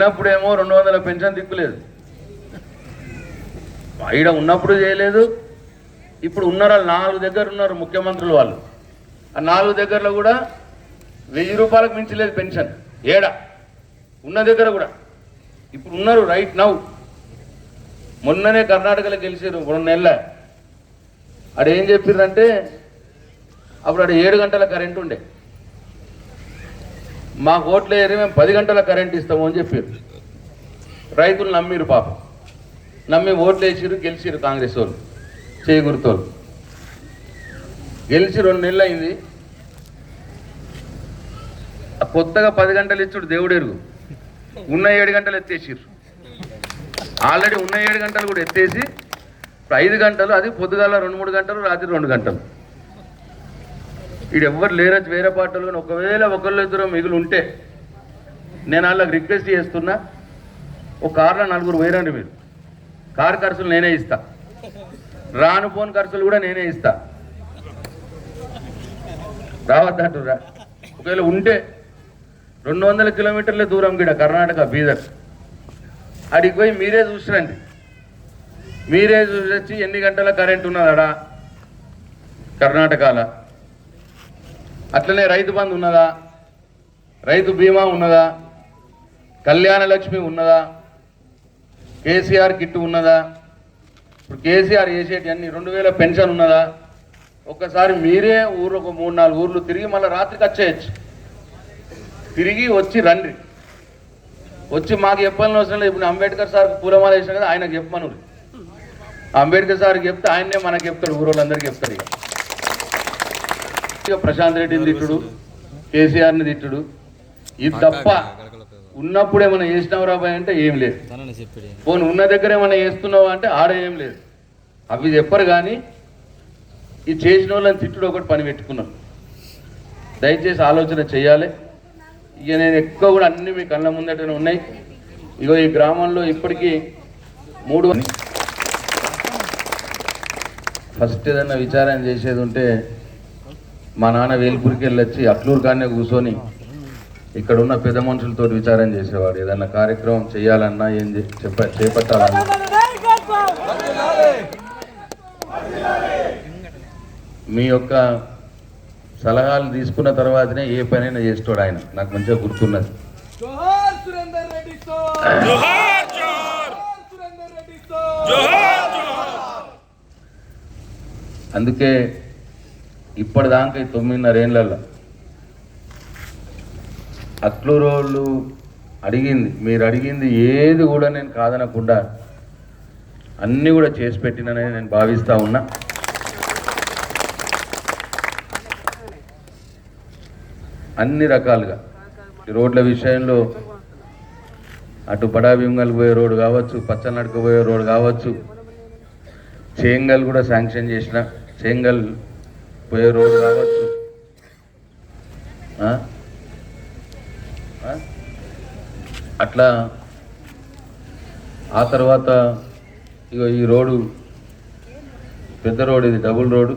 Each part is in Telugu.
ఉన్నప్పుడేమో రెండు వందల పెన్షన్ దిక్కులేదు. ఈడ ఉన్నప్పుడు చేయలేదు. ఇప్పుడు ఉన్నారు వాళ్ళు నాలుగు దగ్గర ఉన్నారు ముఖ్యమంత్రులు వాళ్ళు. ఆ నాలుగు దగ్గరలో కూడా వెయ్యి రూపాయలకు మించలేదు పెన్షన్. ఏడా? ఉన్న దగ్గర కూడా. ఇప్పుడు ఉన్నారు రైట్ నౌ మొన్ననే కర్ణాటకలో గెలిచారు రెండు నెలల. ఆడ ఏం చెప్పారంటే అప్పుడు ఆడ ఏడు గంటల కరెంట్ ఉండే. మా ఓట్లు ఏరి మేము పది గంటల కరెంట్ ఇస్తాము అని చెప్పారు. రైతులు నమ్మిరు పాపం. నమ్మి ఓట్లు వేసిరు గెలిచిరు కాంగ్రెస్ వాళ్ళు చేయగురుతోళ్ళు గెలిచి రెండు నెలలు అయింది. కొత్తగా పది గంటలు ఇచ్చుడు దేవుడెరుగు ఉన్న ఏడు గంటలు ఎత్తేసిరు ఆల్రెడీ ఉన్న ఏడు గంటలు కూడా ఎత్తేసి ఇప్పుడు ఐదు గంటలు అది పొద్దుగాల రెండు మూడు గంటలు రాత్రి రెండు గంటలు. వీడు ఎవ్వరు లేరచ్చు వేరే పార్టీలు కానీ ఒకవేళ ఒకళ్ళు ఇద్దరు మిగులు ఉంటే నేను వాళ్ళకి రిక్వెస్ట్ చేస్తున్నా. ఒక కార్లో నలుగురు పోయిరండి మీరు. కారు ఖర్చులు నేనే ఇస్తా. రాను పోను ఖర్చులు కూడా నేనే ఇస్తా. రావద్దంటురా ఒకవేళ ఉంటే రెండు వందల కిలోమీటర్ల దూరం గిడ కర్ణాటక బీదర్. అడిగి పోయి మీరే చూసిరండి. మీరే చూసి వచ్చి ఎన్ని గంటల కరెంట్ ఉన్నదడా? కర్ణాటకలో. అట్లనే రైతు బంధు ఉన్నదా? రైతు బీమా ఉన్నదా? కళ్యాణ లక్ష్మి ఉన్నదా? కేసీఆర్ కిట్ ఉన్నదా? ఇప్పుడు కేసీఆర్ చేసేటివన్నీ రెండు వేల పెన్షన్ ఉన్నదా? ఒక్కసారి మీరే ఊరు ఒక మూడు నాలుగు ఊర్లు తిరిగి మళ్ళీ రాత్రికి వచ్చేయచ్చు తిరిగి వచ్చి రండి. వచ్చి మాకు చెప్పాలని అవసరం లేదు. ఇప్పుడు అంబేద్కర్ సార్కి పూలమాల వేసిన కదా ఆయనకు చెప్పమను అంబేద్కర్ సార్కి చెప్తే ఆయన్నే మనకు చెప్తాడు ఊరోళ్ళందరికీ చెప్తాడు ఇక. ప్రశాంత్ రెడ్డిని తిట్టుడు కేసీఆర్ని తిట్టుడు. ఇది తప్ప ఉన్నప్పుడు ఏమైనా చేసినావు రాబాయ్ అంటే ఏం లేదు. పోను ఉన్న దగ్గర ఏమైనా చేస్తున్నావా అంటే ఆడ ఏం లేదు. అవి చెప్పరు కానీ ఈ చేసిన వాళ్ళని తిట్టుడు ఒకటి పని పెట్టుకున్నాను దయచేసి ఆలోచన చేయాలి. ఇక నేను ఎక్కువ కూడా అన్ని మీ కళ్ళ ముందటనే ఉన్నాయి. ఇగో ఈ గ్రామంలో ఇప్పటికీ మూడు ఫస్ట్ ఏదన్నా విచారం చేసేది ఉంటే మా నాన్న వేల్పూరికి వెళ్ళి వచ్చి అట్లూరు కానే కూర్చొని ఇక్కడ ఉన్న పెద్ద మనుషులతో విచారం చేసేవాడు. ఏదన్నా కార్యక్రమం చేయాలన్నా ఏం చెప్ప చేపట్టాలన్నా. మీ యొక్క సలహాలు తీసుకున్న తర్వాతనే ఏ పనైనా చేస్తాడు ఆయన. నాకు మంచిగా గుర్తున్నది. జోహార్ సురేందర్ రెడ్డి సార్! జోహార్ జోహార్! సురేందర్ రెడ్డి సార్! అందుకే ఇప్పటిదాకా ఈ తొమ్మిదిన్నర ఏళ్ళల్లో అడిగింది. మీరు అడిగింది ఏది కూడా నేను కాదనకుండా అన్నీ కూడా చేసి పెట్టినని నేను భావిస్తూ ఉన్నా. అన్ని రకాలుగా. రోడ్ల విషయంలో అటు బడా పోయే రోడ్డు కావచ్చు పచ్చనడక పోయే రోడ్డు కావచ్చు చేంగల్ కూడా శాంక్షన్ చేసిన చేంగల్ పోయే రోడ్డు కావచ్చు అట్లా ఆ తర్వాత ఇగో ఈ రోడ్డు పెద్ద రోడ్ ఇది డబుల్ రోడ్డు.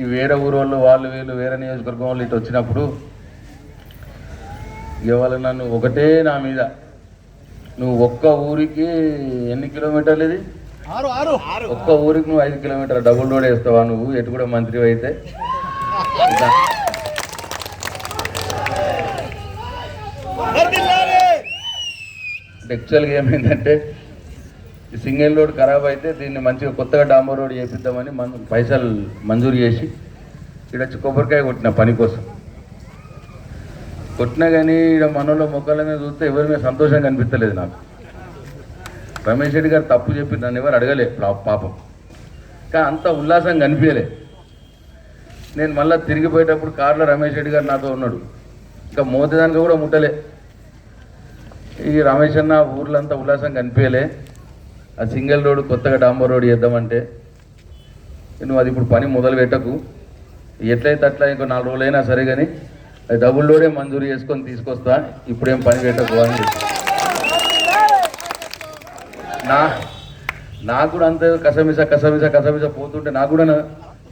ఈ వేరే ఊరు వాళ్ళు వాళ్ళు వీళ్ళు వేరే నియోజకవర్గం వాళ్ళు ఇటు వచ్చినప్పుడు ఇవాళ నన్ను ఒకటే నా మీద నువ్వు ఒక్క ఊరికి ఎన్ని కిలోమీటర్లు ఇది? ఆరు ఆరు. ఒక్క ఊరికి నువ్వు ఐదు కిలోమీటర్ డబుల్ రోడ్ వేస్తావా నువ్వు? ఎటు కూడా మంత్రి అయితే. యాక్చువల్గా ఏమైందంటే ఈ సింగిల్ రోడ్ ఖరాబ్ అయితే దీన్ని మంచిగా కొత్తగా డాంబర్ రోడ్ చేపిద్దామని మన పైసలు మంజూరు చేసి ఇక్కడ వచ్చి కొబ్బరికాయ కొట్టిన పని కోసం. కొట్టినా కానీ ఇక్కడ మనలో మొక్కల మీద చూస్తే ఎవరి మీద సంతోషం కనిపించలేదు నాకు. రమేష్ రెడ్డి గారు తప్పు చెప్పి నన్ను ఎవరు అడగలే పాపం. కానీ అంత ఉల్లాసం కనిపించలే. నేను మళ్ళీ తిరిగిపోయేటప్పుడు కార్లో రమేష్ రెడ్డి గారు నాతో ఉన్నాడు. ఇంకా మోతదానికి కూడా ముట్టలే. ఈ రమేష్ అన్న ఊర్లో అంతా ఉల్లాసం కనిపించలే. ఆ సింగిల్ రోడ్ కొత్తగా డాంబర్ రోడ్ చేద్దామంటే. నువ్వు అది ఇప్పుడు పని మొదలు పెట్టకు ఎట్లయితే అట్లా ఇంకో నాలుగు రోజులైనా సరే కానీ డబుల్ లోడే మంజూరు చేసుకొని తీసుకొస్తా ఇప్పుడేం పని పెట్టకు అని నా నాకు కూడా అంతే కసమిస కసమిస కసమిస పోతుంటే నాకు కూడా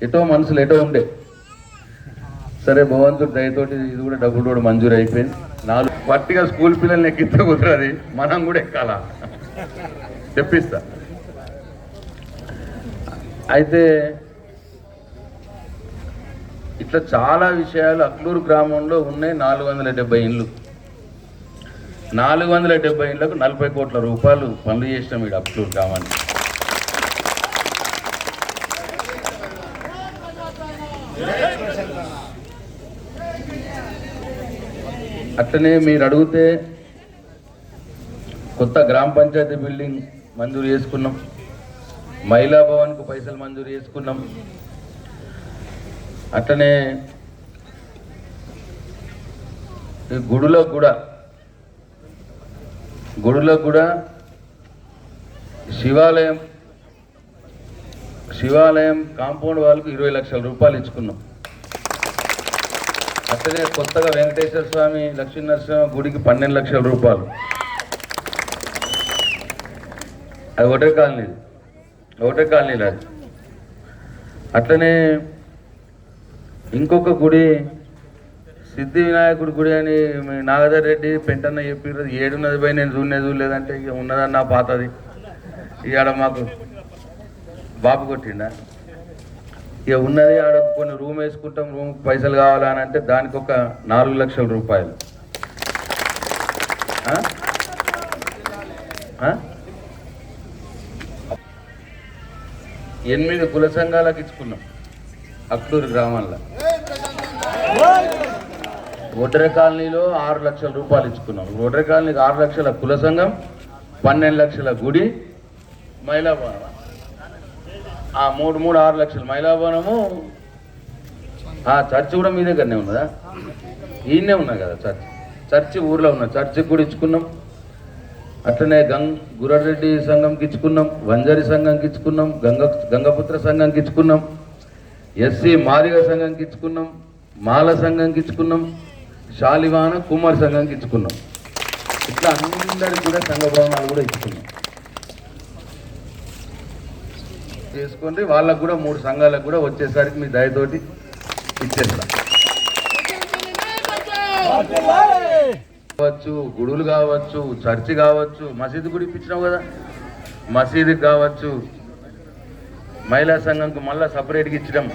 ఎటో మనసులు ఎటో ఉండే. సరే భగవంతుడు దయతోటి ఇది కూడా డబ్బులు కూడా మంజూరు అయిపోయింది. నాలుగు పట్టిగా స్కూల్ పిల్లల్ని ఎక్కిస్తే కుదరది. మనం కూడా ఎక్కాలా. తెప్పిస్తా. అయితే ఇట్లా చాలా విషయాలు అక్లూరు గ్రామంలో ఉన్నాయి నాలుగు వందల డెబ్బై ఇండ్లు. నాలుగు వందల డెబ్బై ఇండ్లకు నలభై కోట్ల రూపాయలు పనులు చేసినాం ఇక్కడ అక్లూరు గ్రామానికి. అట్లనే మీరు అడిగితే కొత్త గ్రామ పంచాయతీ బిల్డింగ్ మంజూరు చేసుకున్నాం. మహిళా భవన్కు పైసలు మంజూరు చేసుకున్నాం. అట్లనే ఈ కూడా గుడిలో కూడా శివాలయం శివాలయం కాంపౌండ్ వాళ్ళకు ఇరవై లక్షల రూపాయలు ఇచ్చుకున్నాం. అట్లనే కొత్తగా వెంకటేశ్వర స్వామి లక్ష్మీనరసింహ గుడికి పన్నెండు లక్షల రూపాయలు. అది ఒకటే కాలనీ ఒకటే కాలనీలో అది అట్లనే ఇంకొక గుడి సిద్ధి వినాయకుడి గుడి అని మీ నాగధర్ రెడ్డి పెంటన్న చెప్పారు ఏడున్నది పోయి నేను చూడలేదు చూడలేదంటే ఇక ఉన్నదన్న పాతది. ఇక ఆడ మాకు బాబు కొట్టిండా? ఇక ఉన్నది ఆడ కొన్ని రూమ్ వేసుకుంటాం రూమ్ పైసలు కావాలని అంటే దానికి ఒక నాలుగు లక్షల రూపాయలు. ఎనిమిది కుల సంఘాలకు ఇచ్చుకున్నాం అక్లూరు గ్రామంలో ఒడ్రె కాలనీలో ఆరు లక్షల రూపాయలు ఇచ్చుకున్నాం. ఒడ్రె కాలనీకి ఆరు లక్షల కుల సంఘం పన్నెండు లక్షల గుడి మహిళా భవనం ఆ మూడు మూడు ఆరు లక్షలు మహిళా భవనము ఆ చర్చి కూడా మీ దగ్గరనే ఉన్నదా? ఈయనే ఉన్నాయి కదా చర్చి. చర్చి ఊర్లో ఉన్న చర్చికి కూడా ఇచ్చుకున్నాం. అట్లనే గంగ గురరెడ్డి సంఘంకి ఇచ్చుకున్నాం వంజరి సంఘంకి ఇచ్చుకున్నాం గంగ గంగపుత్ర సంఘంకి ఇచ్చుకున్నాం ఎస్సీ మాదిగ సంఘంకి ఇచ్చుకున్నాం మాల సంఘంకి ఇచ్చుకున్నాం శాలివాన కుమార్ సంఘంకి ఇచ్చుకున్నాం. ఇట్లా అందరికి కూడా సంఘ భవనాలు కూడా ఇచ్చుకున్నాం. చేసుకోండి వాళ్ళకు కూడా మూడు సంఘాలకు కూడా వచ్చేసరికి మీ దయతోటి ఇచ్చేస్తాం. కావచ్చు గుడులు కావచ్చు చర్చి కావచ్చు మసీదు గుడి ఇప్పించినావు కదా. మసీదు కావచ్చు మహిళా సంఘంకు మళ్ళా సపరేట్గా ఇచ్చడం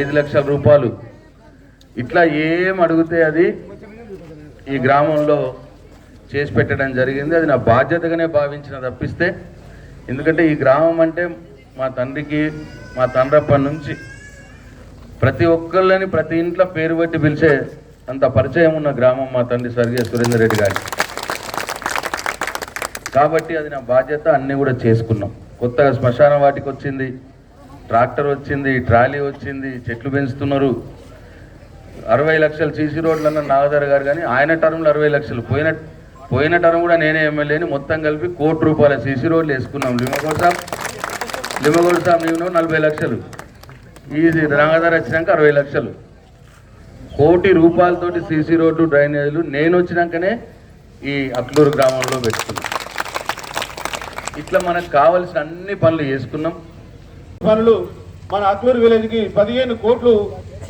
ఐదు లక్షల రూపాయలు. ఇట్లా ఏం అడిగితే అది ఈ గ్రామంలో చేసి పెట్టడం జరిగింది. అది నా బాధ్యతగానే భావించిన తప్పిస్తే ఎందుకంటే ఈ గ్రామం అంటే మా తండ్రికి మా తండ్రప్పటి నుంచి ప్రతి ఒక్కళ్ళని ప్రతి ఇంట్లో పేరు పెట్టి పిలిచే అంత పరిచయం ఉన్న గ్రామం మా తండ్రి స్వర్గీయ సురేందర్ రెడ్డి గారి. కాబట్టి అది నా బాధ్యత అన్నీ కూడా చేసుకున్నాం. కొత్తగా శ్మశాన వాటికి వచ్చింది ట్రాక్టర్ వచ్చింది ట్రాలీ వచ్చింది చెట్లు పెంచుతున్నారు. అరవై లక్షలు సీసీ రోడ్లు అన్న గారు కానీ ఆయన టర్మ్లో అరవై లక్షలు. పోయిన పోయిన టర్మ్ కూడా నేనే ఎమ్మెల్యేని మొత్తం కలిపి కోటి రూపాయల సీసీ రోడ్లు వేసుకున్నాం. లిమగోడ్ సాబ్ లిమగోడ్ సాబ్ నేను నలభై లక్షలు. ఇది రంగధర వచ్చినాక అరవై లక్షలు. కోటి రూపాయలతోటి సీసీ రోడ్డు డ్రైనేజీలు నేను వచ్చినాకనే ఈ అక్లూరు గ్రామంలో పెట్టుకున్నాం. ఇట్లా మనకు కావలసిన అన్ని పనులు చేసుకున్నాం. పనులు మన అక్లూరు విలేజ్కి పదిహేను కోట్లు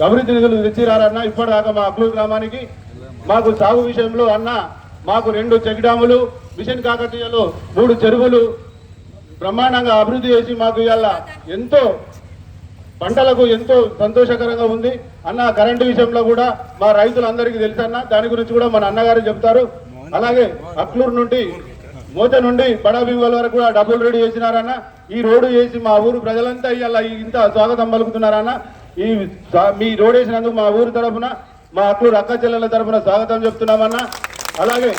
అభివృద్ధి నిధులు తెచ్చిరారన్న ఇప్పటిదాకా మా అక్లూరు గ్రామానికి. మాకు సాగు విషయంలో అన్న మాకు రెండు చెక్ డ్యాములు మిషన్ కాకతీయలో మూడు చెరువులు. బ్రహ్మాండంగా అభివృద్ధి చేసి మాకు ఇవాళ ఎంతో పంటలకు ఎంతో సంతోషకరంగా ఉంది. అన్న కరెంటు విషయంలో కూడా మా రైతులందరికీ తెలుసు అన్న. దాని గురించి కూడా మన అన్నగారు చెప్తారు. అలాగే అక్లూరు నుండి మోత నుండి బడాబింగల్ వరకు కూడా డబ్బులు రెడీ చేసినారన్న. ఈ రోడ్డు చేసి మా ఊరు ప్రజలంతా ఇవాళ ఇంత స్వాగతం పలుకుతున్నారన్న. ఈ మీ రోడ్ వేసినందుకు మా ఊరు తరఫున మా అట్లూరు అక్క చెల్లెల తరఫున స్వాగతం చెప్తున్నామన్నా. అలాగే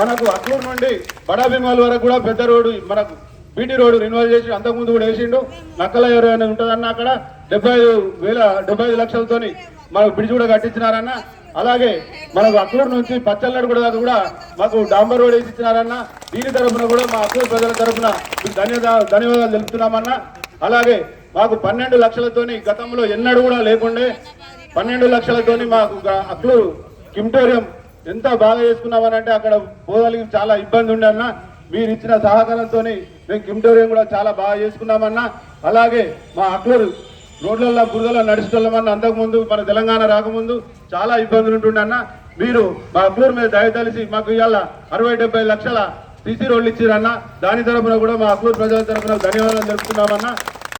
మనకు అట్లూరు నుండి బడాభిమాల్ వరకు కూడా పెద్ద రోడ్డు మనకు బీటీ రోడ్డు రెన్యువల్ చేసి అంతకుముందు కూడా వేసిండు. నక్కల ఎవరైనా ఉంటుందన్న అక్కడ డెబ్బై ఐదు వేల డెబ్బై ఐదు లక్షలతోని మనకు బ్రిడ్జ్ కూడా కట్టించినారన్న. అలాగే మనకు అక్లూరు నుంచి పచ్చల్లడు కూడా దాకా కూడా మాకు డాంబర్ రోడ్ వేసి ఇచ్చినారన్న. దీని తరఫున కూడా మా అక్లూరు ప్రజల తరఫున ధన్యవాదాలు ధన్యవాదాలు అలాగే మాకు పన్నెండు లక్షలతోని గతంలో ఎన్నడూ కూడా లేకుండే పన్నెండు లక్షలతోని మాకు గ- కిమ్టోరియం ఎంత బాగా చేసుకున్నామనంటే అక్కడ పోదలికి చాలా ఇబ్బంది ఉండే అన్న. మీరు ఇచ్చిన సహకారంతో మేము కిమ్టోరియం కూడా చాలా బాగా చేసుకున్నామన్నా. అలాగే మా అక్లూరు రోడ్లలో బురదలో నడిచేటోళ్ళమన్న అంతకుముందు మన తెలంగాణ రాకముందు చాలా ఇబ్బందులు ఉంటుండే అన్న. మీరు మా అక్లూరు మీద దయతలిసి మాకు ఇవాళ అరవై డెబ్బై లక్షల సీసీ రోడ్లు ఇచ్చిరన్న. దాని తరపున కూడా మా అక్లూరు ప్రజల తరపున ధన్యవాదాలు తెలుపుతున్నామన్నా.